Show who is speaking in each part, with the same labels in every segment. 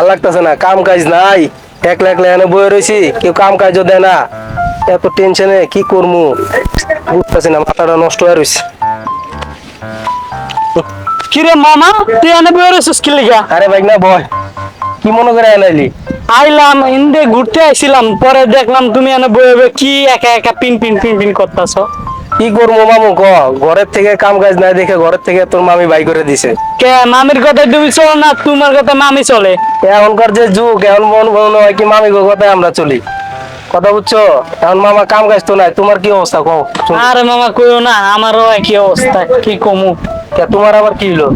Speaker 1: ভালো লাগতেছে না কাম কাজ নাই। একলা একলা এনে বয়ে রয়েছি কেউ কাম কাজও দেয় না। এত টেনশনে কি করব বুঝতেছি না মাথাটা নষ্ট হয়ে রয়েছে
Speaker 2: কিরে মামা তুই এনে বের হয়েছিস কি লিগা?
Speaker 1: আরে ভাই না বয় কি মনে করে এনাইলি
Speaker 2: আইলাম ইন্দে ঘুরতে আইছিলাম পরে দেখলাম তুমি এনে বয়ে বয়ে কি একা একা পিন পিন পিন পিন করতেছ।
Speaker 1: কি করব মামু ক? ঘরের থেকে কাম কাজ নাই দেখে ঘরের থেকে তোর মামি বাই করে দিছে।
Speaker 2: কে মামির কথায় তুমি চলো না তোমার কথা মামি চলে।
Speaker 1: এখনকার যে যুগ এখন মন মনে হয় কি মামি গো কথায় আমরা চলি। কথা বুঝছ? এখন মামা কাম কাজ তো নাই তোমার কি অবস্থা কও? শুনি।
Speaker 2: আরে মামা কইও না আমারও একই অবস্থা কি কমু?
Speaker 1: কে, তোমার আবার কি হলো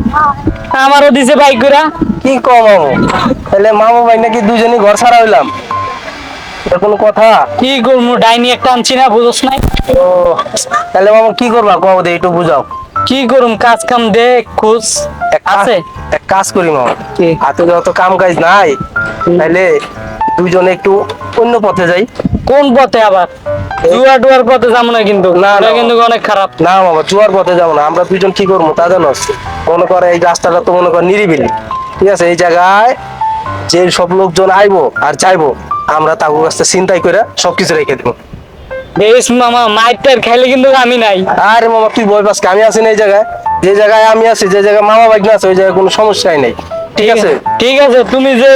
Speaker 2: আমারও দিছে বাইক করে
Speaker 1: কি কম মামু? তাহলে মামু ভাই নাকি দুজনই ঘর ছাড়া হইলাম। এটা কোনো কথা?
Speaker 2: কি করব ডাইনি একটা আনছি না বুঝোস নাই।
Speaker 1: ও তাহলে মামু কি করবা? কও দে একটু বুঝাও।
Speaker 2: কি করুম কাজ কাম দে খোঁজ।
Speaker 1: এক
Speaker 2: আছে?
Speaker 1: এক কাজ করি মামা হাতে যত কাম কাজ নাই। তাহলে দুজনে একটু অন্য পথে যাই।
Speaker 2: কোন পথে আবার? জুয়া ডুয়ার পথে যাব না কিন্তু।
Speaker 1: না,
Speaker 2: না। কিন্তু অনেক খারাপ।
Speaker 1: না বাবা চুয়ার পথে যাব না। আমরা দুজন কি করব তা জানো? মনে করে এই রাস্তাটা তো মনে কর নিরিবিলি। ঠিক আছে? এই জায়গায় যে সব লোকজন আইবো আর চাইব আমরা তাকে কাছে চিন্তাই করে সবকিছু রেখে দেবো।
Speaker 2: বেশ মামা মাইটার খাইলে কিন্তু আমি নাই।
Speaker 1: আরে মামা তুই বই পাস আমি আছি না এই জায়গায়। যে জায়গায় আমি আছি যে জায়গায় মামা বাগনা আছে ওই জায়গায় কোনো সমস্যাই নেই। ঠিক আছে?
Speaker 2: ঠিক আছে তুমি যে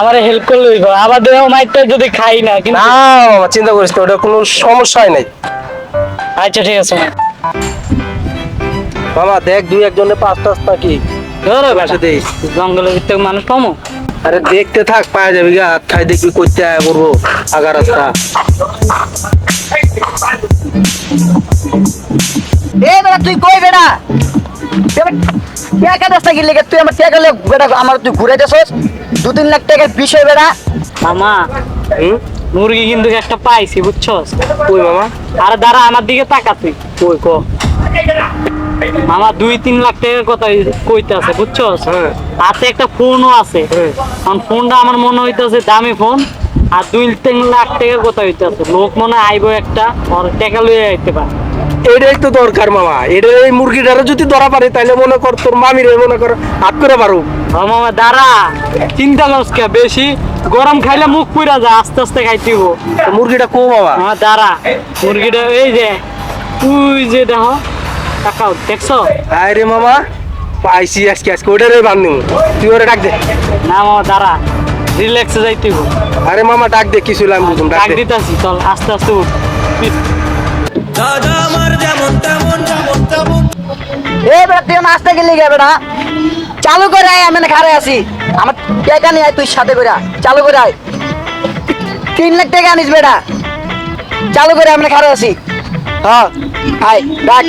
Speaker 2: আমার হেল্প করলে। আবার দেহ মাইটটা যদি খাই না কিন্তু
Speaker 1: না মামা চিন্তা করিস ওটা কোনো সমস্যাই নেই।
Speaker 2: আচ্ছা ঠিক আছে।
Speaker 1: মামা দেখ দুই একজনের পাঁচ টাস নাকি
Speaker 2: জঙ্গলের ভিতরে মানুষ পামো?
Speaker 1: আরে দেখতে থাক পাওয়া যাবে গা খাই দেখবি করতে আয় পড়ব আগা রাস্তা।
Speaker 3: এ বেটা তুই কই বেটা? টাকা দশ টাকা লেগে তুই আমার টাকা বেটা আমার তুই ঘুরে যাস দু তিন লাখ টাকার বিষয় বেটা।
Speaker 2: মামা মুরগি কিন্তু একটা পাইছি বুঝছস?
Speaker 1: কই মামা?
Speaker 2: আরে দাঁড়া আমার দিকে তাকা তুই। কই ক? মামা দুই তিন লাখ টাকার কথা কইতে আছে বুঝছস
Speaker 1: হ্যাঁ।
Speaker 2: হাতে একটা ফোনও আছে।
Speaker 1: হ্যাঁ।
Speaker 2: কারণ ফোনটা আমার মনে হইতেছে দামি ফোন আর দুই তিন লাখ টাকার কথা হইতেছে। লোক মনে হয় আইবো একটা ওর টাকা লইয়া আইতে পারে।
Speaker 1: এটাই তো দরকার মামা। এটা এই মুরগিটারে যদি ধরা পারে তাহলে মনে কর তোর মামির মনে কর হাত করে পারো
Speaker 2: মামা দাঁড়া। চিন্তা করস কে বেশি গরম খাইলে মুখ পুরা যায় আস্তে আস্তে খাইতেইব
Speaker 1: তো মুরগিটা কো বাবা
Speaker 2: আমার দাঁড়া। মুরগিটা এই যে তুই যে দেখো। তাকাও দেখছ?
Speaker 1: আরে মামা পাইছি আজকে আজকে ওটারে বান্ধি তুই ওরে ডাক দে।
Speaker 2: না মামা দাঁড়া রিল্যাক্সে যাইতেইব
Speaker 1: আরে মামা ডাক দে কিছু লাম বুঝুম ডাক
Speaker 2: দিতাছি চল আস্তে আস্তে উঠ।
Speaker 3: এ বেটা তুই আমার আসতে গেলি গে বেটা। চালু করে আয় আমি খারে আছি। আমার টাকা নিয়ে আয় তুই সাথে করে চালু করে আয়। তিন লাখ টাকা আনিস বেটা। চালু করে আমি খারে আছি। হ্যাঁ আয় ডাক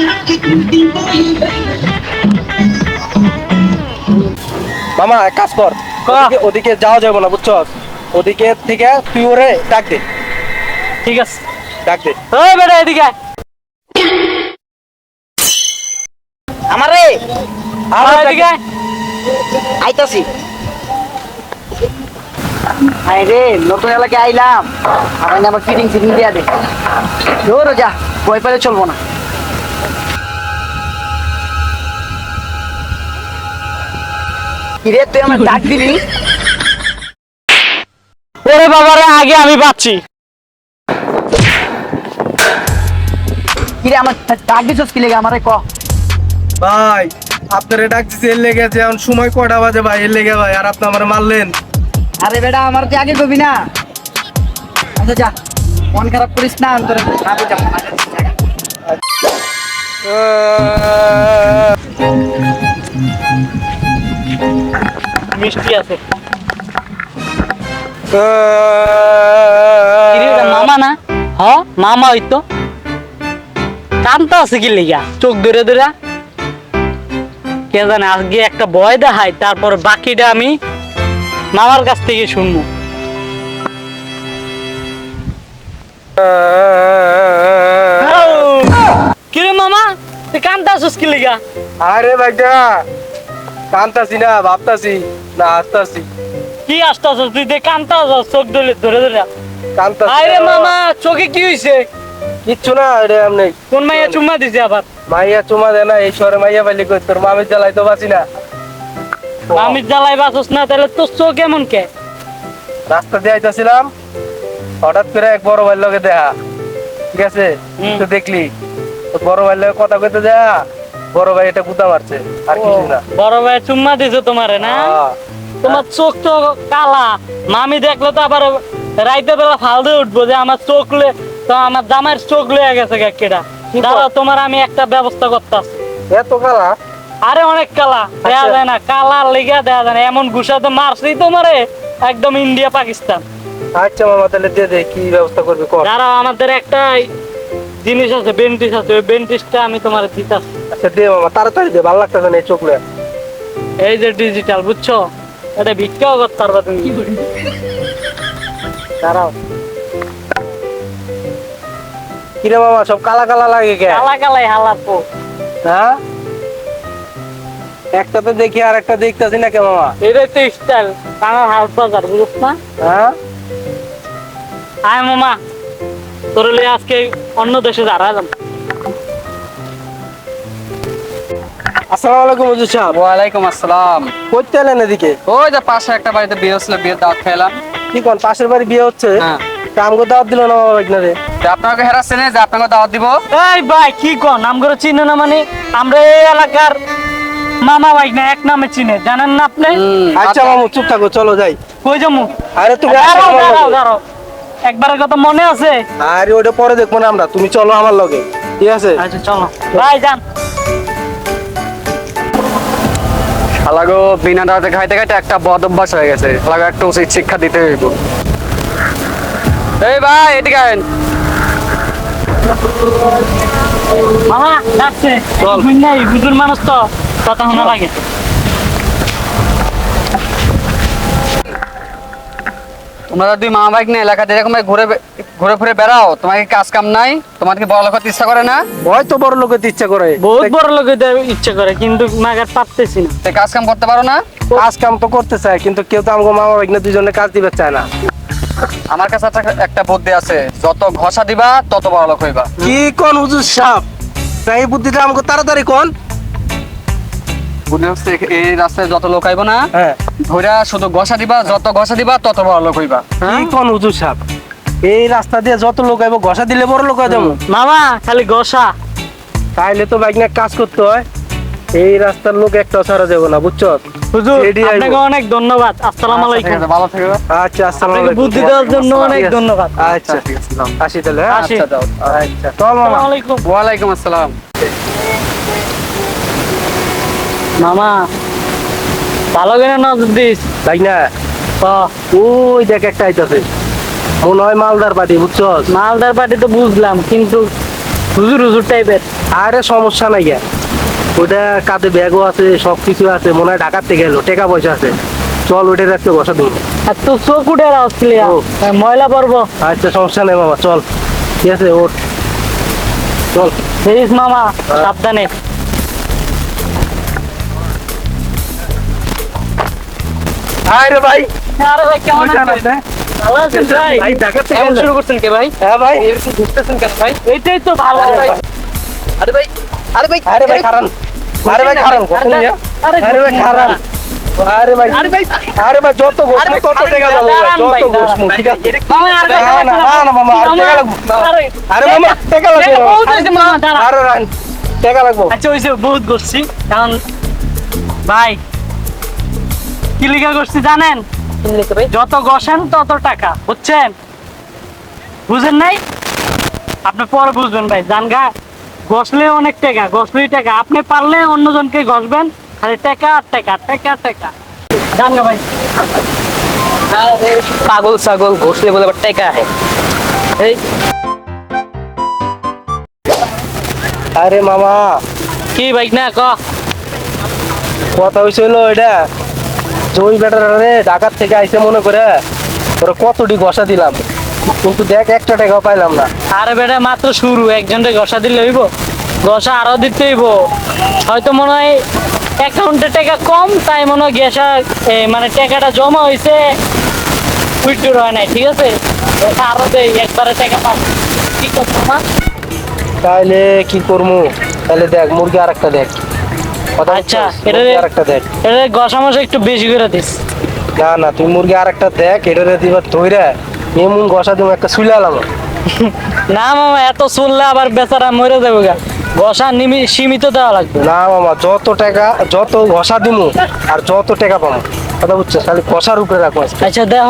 Speaker 1: মামা এক কাজ কর। ওদিকে- ওদিকে যাওয়া যাবে না বুঝছ? ওদিকে থেকে তুই ওরে ডাক দে।
Speaker 2: ঠিক আছে।
Speaker 1: ডাক দে।
Speaker 2: ওই বেটা এদিকে।
Speaker 3: আমারে!
Speaker 2: আয় এদিকে
Speaker 3: আইতাছি। আয় নতুন এলাকায় আইলাম। আমার ফিটিং ফিটিং দিয়া দে। ধরো যা। ভয় পেলে চলবো না। কিরে তুই আমার ডাক দিলি?
Speaker 2: ওরে বাবারে আগে আমি পাচ্ছি
Speaker 3: কিরে আমার ডাক দিছস কি লেগে আমারে ক?
Speaker 1: ভাই আপনারে ডাক দিছে এর লেগে আছে এখন সময় কটা বাজে ভাই এর লেগে ভাই আর আপনি আমার মারলেন।
Speaker 3: আরে বেটা আমার তুই আগে কবি না? আচ্ছা যা। মন খারাপ করিস না অন্তরে না বুঝা
Speaker 2: মিষ্টি আছে। মামা না? হ মামা হইতো কান্তা আছে কি লিগা? চোখ ধরে ধরে। কে জানে আজকে একটা ভয় দেখাই তারপর বাকিটা আমি মামার কাছ থেকে শুনব। কিরে মামা তুই কান্তা কি লিগা?
Speaker 1: আরে ভাইটা কান্তাছি না ভাবতাছি না
Speaker 2: কি আসতাছ তুই দে কান্তা আছিস চোখ ধরে ধরে ধরে।
Speaker 1: কান্তাছি
Speaker 2: আরে মামা চোখে কি হইছে?
Speaker 1: কিচ্ছু না এমনি
Speaker 2: কোন মাইয়া চুম্মা দিছে আবার?
Speaker 1: মাইয়া চুমা দে না এই শহরে মাইয়া পাইলে কই তোর মামির জ্বালাই তো বাঁচি না
Speaker 2: জ্বালাই না তাহলে তোর চোখ কে?
Speaker 1: রাস্তা দিয়ে আইতাছিলাম হঠাৎ করে এক বড় ভাইয়ের লগে দেখা। ঠিক আছে তো দেখলি বড় ভাইয়ের লগে কথা কইতে যা বড় ভাই এটা গুতা মারছে আর কিছু না।
Speaker 2: বড় ভাই চুম্মা দিছে তোমারে না?
Speaker 1: হ্যাঁ।
Speaker 2: তোমার চোখ তো কালা। মামি দেখলে তো আবার রাইতে বেলা ফাল দিয়ে উঠবো যে আমার চোখ লে তো আমার জামাইয়ের চোখ লয়ে গেছে কেটা
Speaker 1: কি কর?
Speaker 2: দাঁড়াও তোমার আমি একটা ব্যবস্থা করতেছি
Speaker 1: এত কালা?
Speaker 2: আরে অনেক কালা। দেখা
Speaker 1: আচ্ছা।
Speaker 2: যায় না কালা লেগে দেয়া যায় না। এমন ঘুষা তো মারছি তোমারে। একদম ইন্ডিয়া পাকিস্তান।
Speaker 1: আচ্ছা মামা তাহলে দে দে কি ব্যবস্থা করবি কর।
Speaker 2: যারা আমাদের একটা জিনিস আছে বেন্টিস আছে ওই বেন্টিসটা আমি তোমার দিতাছি।
Speaker 1: আচ্ছা দে মামা তাড়াতাড়ি দে ভালো লাগতেছে না এই চোখ লয়ে।
Speaker 2: এই যে ডিজিটাল বুঝছ? এটা ভিক্ষাও করতে পারবা তুমি। দাঁড়াও।
Speaker 1: কিরে মামা সব কালা কালা লাগে কে?
Speaker 2: কালা কালাই হালাপো
Speaker 1: হ্যাঁ? একটা তো দেখি আর একটা দেখতেছি না কে মামা?
Speaker 2: এটাই তো স্টাইল হাত বাজার বুঝছ না?
Speaker 1: হ্যাঁ?
Speaker 2: আয় মামা। তোর আজকে অন্য দেশে যারা যাম
Speaker 1: আসসালামু আলাইকুম হুজুর সাহেব।
Speaker 4: ওয়ালাইকুম আসসালাম।
Speaker 1: করতে এলেন এদিকে?
Speaker 4: ওই যে পাশে একটা বাড়িতে বিয়ে হচ্ছিল বিয়ের দাওয়াত খেলাম
Speaker 1: কি কোন পাশের বাড়ি বিয়ে হচ্ছে?
Speaker 4: হ্যাঁ।
Speaker 1: কামগো দাওয়াত দিল না
Speaker 4: আপনাকে হেরাচ্ছেন যে আপনাকে দাওয়াত দিব।
Speaker 2: এই ভাই কি কন? নাম করে চিনে না মানে? আমরা এই এলাকার মামা ভাই না এক নামে চিনে। জানেন না আপনি?
Speaker 1: আচ্ছা মামু চুপ থাকো চলো যাই।
Speaker 2: কই যামু
Speaker 1: আরে তুমি
Speaker 2: দাঁড়াও। দাঁড়াও। একবারের কথা মনে আছে?
Speaker 1: আরে ওটা পরে দেখব না আমরা। তুমি চলো আমার লগে। ঠিক আছে?
Speaker 2: আচ্ছা চলো। ভাই যান।
Speaker 4: শালাগো বিনা খাইতে খাইতে একটা বদ অভ্যাস হয়ে গেছে। শালাগো একটা উচিত শিক্ষা দিতে হইব। এই ভাই এদিকে আইন।
Speaker 2: মামা ডাকছে
Speaker 1: চল।
Speaker 2: বুঝ নাই বুঝুর মানুষ তো। কথা শোনা লাগে।
Speaker 4: তোমরা দুই মা বাইক নিয়ে এলাকাতে এরকম ঘুরে ঘুরে ঘুরে বেড়াও তোমার কি কাজ কাম নাই? তোমার কি বড় লোক ইচ্ছা করে না?
Speaker 1: হয়তো বড় লোকের ইচ্ছা করে।
Speaker 2: বহুত বড় লোক ইচ্ছা করে কিন্তু মাগার পারতেছি না।
Speaker 4: তো কাজ কাম করতে পারো না?
Speaker 1: কাজ কাম তো করতে চায় কিন্তু কেউ তো আমাকে মামা ভাগ্নে দুজনে কাজ দিবে চায় না।
Speaker 4: আমার কাছে একটা- একটা বুদ্ধি আছে যত ঘষা দিবা তত বড় লোক হইবা।
Speaker 1: কি কোন হুজুর সাহেব? তাই এই বুদ্ধিটা আমাকে তাড়াতাড়ি কোন?
Speaker 4: হচ্ছে এই রাস্তায় যত লোক আইব না
Speaker 1: হ্যাঁ।
Speaker 4: ধইরা শুধু ঘষা দিবা যত ঘষা দিবা তত বড় লোক হইবা।
Speaker 1: কি কোন হুজুর সাহেব? এই রাস্তা দিয়ে যত লোক আইব ঘষা দিলে বড় লোক হয়ে
Speaker 2: মামা খালি গসা
Speaker 1: তাইলে তো বাইক নিয়ে কাজ করতে হয় এই রাস্তার লোক একটা ছাড়া যাব না বুঝছ?
Speaker 2: হুজুর আপনাকে অনেক ধন্যবাদ। আসসালামু
Speaker 4: আচ্ছা,
Speaker 2: আলাইকুম।
Speaker 4: ভালো
Speaker 1: আচ্ছা আসসালামু আলাইকুম।
Speaker 2: বুদ্ধি দেওয়ার জন্য অনেক ধন্যবাদ।
Speaker 1: আচ্ছা
Speaker 4: ঠিক আছে
Speaker 1: আসি। তাহলে হ্যাঁ?
Speaker 4: আচ্ছা
Speaker 1: আচ্ছা
Speaker 2: আলাইকুম।
Speaker 4: আসসালাম।
Speaker 2: মামা ভালো করে নজর দিস
Speaker 1: বাইক না। ওই দেখ একটা আইতাছে। মনে হয় মালদার পাটি বুঝছ
Speaker 2: মালদার পার্টি তো বুঝলাম কিন্তু হুজুর হুজুর টাইপের
Speaker 1: আরে সমস্যা নাই গা। ওটা কাঁধে ব্যাগও আছে সব কিছু আছে মনে হয় ঢাকার থেকে এলো টাকা পয়সা আছে। চল ওইটার একটা বসা দিন
Speaker 2: আর তো চোখ উঠে
Speaker 1: ও।
Speaker 2: ময়লা পড়ব?
Speaker 1: আচ্ছা সমস্যা নেই মামা চল। ঠিক আছে ওঠ। চল।
Speaker 2: মামা সাবধানে।
Speaker 1: আরে ভাই।
Speaker 2: আরে ভাই কেমন আছেন? ভালো আছেন ভাই
Speaker 1: ভাই? ঢাকার থেকে
Speaker 4: শুরু করছেন কে ভাই?
Speaker 1: হ্যাঁ ভাই।
Speaker 4: ঘুরতেছেন কেন ভাই?
Speaker 2: এইটাই তো ভালো।
Speaker 4: ভাই। আরে ভাই আরে ভাই
Speaker 1: আরে ভাই খারান। আরে ভাই খারান
Speaker 2: আরে, আরে,
Speaker 1: আরে ভাই খারান। আরে ভাই
Speaker 2: আরে ভাই।
Speaker 1: আরে ভাই যত তত টাকা যাব যত ঠিক আছে?
Speaker 2: আর
Speaker 1: না, না, না, না, মামা, আর টাকা লাগবে।
Speaker 2: আরে
Speaker 1: আরে মামা টাকা। লাগবে। আরে রান টাকা লাগবো।
Speaker 2: আচ্ছা ওইসে বহুত করছি কারণ ভাই কি লিখা করছি জানেন? যত গসেন তত টাকা বুঝছেন? বুঝেন নাই? আপনি পরে বুঝবেন ভাই জান গা? গসলে অনেক টাকা গসলেই টাকা। আপনি পারলে অন্যজনকে গসবেন খালি টাকা আর টাকা টাকা টাকা। জান গা ভাই।
Speaker 5: পাগল ছাগল ঘষলে বলে আবার টেকা है এই।
Speaker 1: আরে মামা।
Speaker 5: কি বাইক না ক?
Speaker 1: কথা হয়েছিল এটা জয় বেটার রে ঢাকার থেকে আইসে মনে করে ওরা কতটি ঘষা দিলাম। কিন্তু দেখ একটা টাকাও পাইলাম না।
Speaker 2: আরে বেটা মাত্র শুরু একজনকে গসা দিলে হইব। গসা আরও দিতে হইব। হয়তো মনে হয় অ্যাকাউন্টে টাকা কম তাই মনে হয় এ, মানে টাকাটা জমা হয়েছে উইথড্র হয় নাই ঠিক আছে? আরও দেই একবারে টাকা পাবো। কি করছ মা?
Speaker 1: তাইলে কি করব তাহলে দেখ মুরগি আর একটা দেখ।
Speaker 2: আচ্ছা? এটা-
Speaker 1: আরেকটা দেখ।
Speaker 2: এটা গসা মশা একটু বেশি করে দিস।
Speaker 1: না না তুই মুরগি আরেকটা দেখ এটারে দিবার ধইরা। এমন গসা দিম একটা সুইলা আলাম।
Speaker 2: না মামা এত শুনলে আবার বেচারা মরে যাবে গা। গসা নিমি সীমিত দেওয়া লাগবে।
Speaker 1: না মামা যত টাকা যত ঘষা দিমু আর যত টাকা পাবো কথা বুঝছ খালি কষার উপরে রাখো
Speaker 2: আচ্ছা দেখ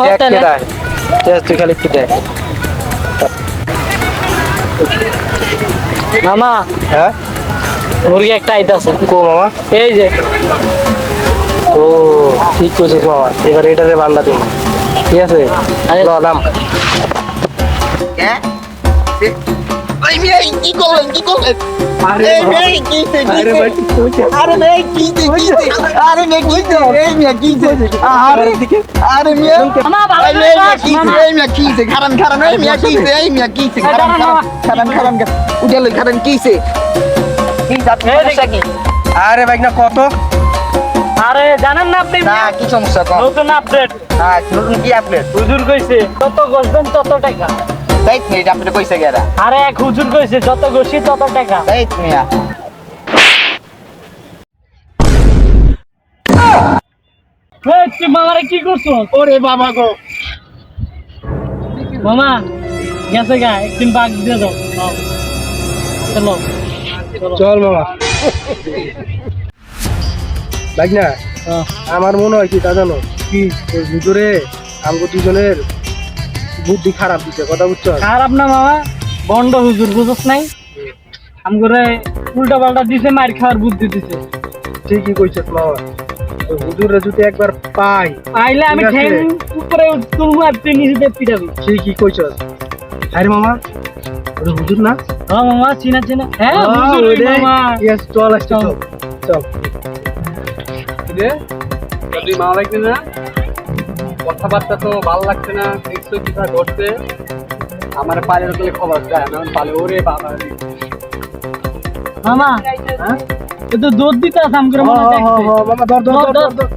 Speaker 1: তুই খালি একটু দেখ।
Speaker 2: মামা
Speaker 1: হ্যাঁ?
Speaker 2: মুরগি একটা আইতাছে
Speaker 1: কো মামা।
Speaker 2: এই যে।
Speaker 1: ও ঠিক করছিস মামা। এবার এটাতে বান্দা দিন। ঠিক আছে?
Speaker 2: আরে-
Speaker 3: খারান উঠে খারান কিছে সমস্যা কি
Speaker 1: আরে ভাই না কত?
Speaker 2: আরে জানেন না আপনি?
Speaker 3: না কি সমস্যা কম
Speaker 2: নতুন আপডেট
Speaker 3: না নতুন কি আপডেট
Speaker 2: হুজুর কইছে যত গসবেন তত টাকা।
Speaker 3: তাই মিয়া আপনি কইছে গেরা
Speaker 2: আরে এক হুজুর কইছে যত গসি তত টাকা।
Speaker 3: তাই মিয়া।
Speaker 2: এই, মামারে কি করছ
Speaker 3: ওরে বাবা গো।
Speaker 2: মামা গেছে গা একদিন বাগ দিয়ে দাও দাও। চলো। চলো।
Speaker 1: মামা। ভাই না
Speaker 2: হ্যাঁ।
Speaker 1: আমার মনে হয় কি তা জানো? কি ভিতরে আমগো দুজনের বুদ্ধি খারাপ দিছে কথা বুঝছ?
Speaker 2: খারাপ না মামা বন্ড হুজুর বুঝছ নাই? আমগরে উল্টা পাল্টা দিছে মার খাওয়ার বুদ্ধি দিছে।
Speaker 1: ঠিকই কইছিস মামা। হুজুরে যদি একবার পাই
Speaker 2: আইলে আমি। ঠ্যাং উপরে তুলবো আর তুই নিজেদের পিটাবি।
Speaker 1: ঠিকই কইছস। আরে মামা হুজুর না।
Speaker 2: হ্যাঁ মামা চিনা চিনা। হ্যাঁ হুজুর ওই মামা।
Speaker 1: Yes, চল আসছি চল। চল
Speaker 4: রে তুই মামা ভাই না? কথাবার্তা তো ভালো লাগছে না দেখছ কি যা ঘটছে? আমার পালের তোলে খবর যায় আমি পালে ওরে বাবা।
Speaker 2: মামা
Speaker 1: হ্যাঁ?
Speaker 2: এ তো দুধ দিতে মনে
Speaker 1: হ,
Speaker 2: দেখতে।
Speaker 1: মামা
Speaker 2: ধর,
Speaker 1: ধর
Speaker 2: ধর।
Speaker 1: ধর।